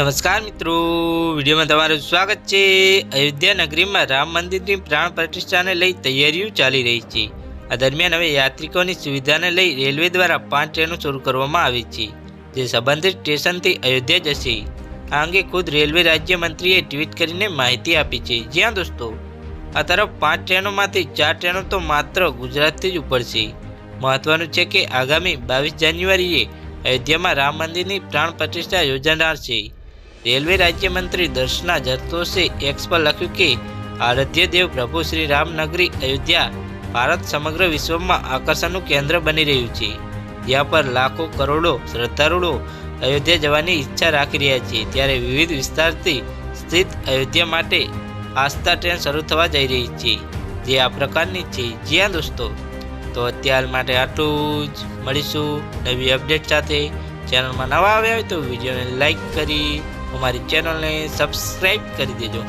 નમસ્કાર મિત્રો. વિડીયોમાં તમારું સ્વાગત છે. અયોધ્યા નગરીમાં રામ મંદિરની પ્રાણ પ્રતિષ્ઠાને લઈ તૈયારીઓ ચાલી રહી છે. આ દરમિયાન હવે યાત્રિકોની સુવિધાને લઈ રેલવે દ્વારા પાંચ ટ્રેનો શરૂ કરવામાં આવી છે, જે સંબંધિત સ્ટેશનથી અયોધ્યા જશે. આ અંગે ખુદ રેલવે રાજ્યમંત્રીએ ટ્વીટ કરીને માહિતી આપી છે. જ્યાં દોસ્તો, આ તરફ પાંચ ટ્રેનોમાંથી ચાર ટ્રેનો તો માત્ર ગુજરાતથી જ ઉપડશે મહત્વનું છે કે આગામી બાવીસ જાન્યુઆરીએ અયોધ્યામાં રામ મંદિરની પ્રાણ પ્રતિષ્ઠા યોજાનાર છે. રેલવે રાજ્યમંત્રી દર્શના જરદોશે એક્સ પર લખ્યું કે, આરાધ્ય દેવ પ્રભુ શ્રી રામનગરી અયોધ્યા ભારત સમગ્ર વિશ્વમાં આકર્ષણનું કેન્દ્ર બની રહ્યું છે. જ્યાં પર લાખો કરોડો શ્રદ્ધાળુઓ અયોધ્યા જવાની ઈચ્છા રાખી રહ્યા છે. ત્યારે વિવિધ વિસ્તારથી સ્થિત અયોધ્યા માટે આસ્થા ટ્રેન શરૂ થવા જઈ રહી છે. જે આ પ્રકારની છે. જ્યાં દોસ્તો. તો અત્યાર માટે આટલું જ. મળીશું નવી અપડેટ સાથે. ચેનલમાં નવા આવ્યા હોય તો વિડીયોને લાઈક કરી અમારી ચેનલને સબસ્ક્રાઈબ કરી દેજો.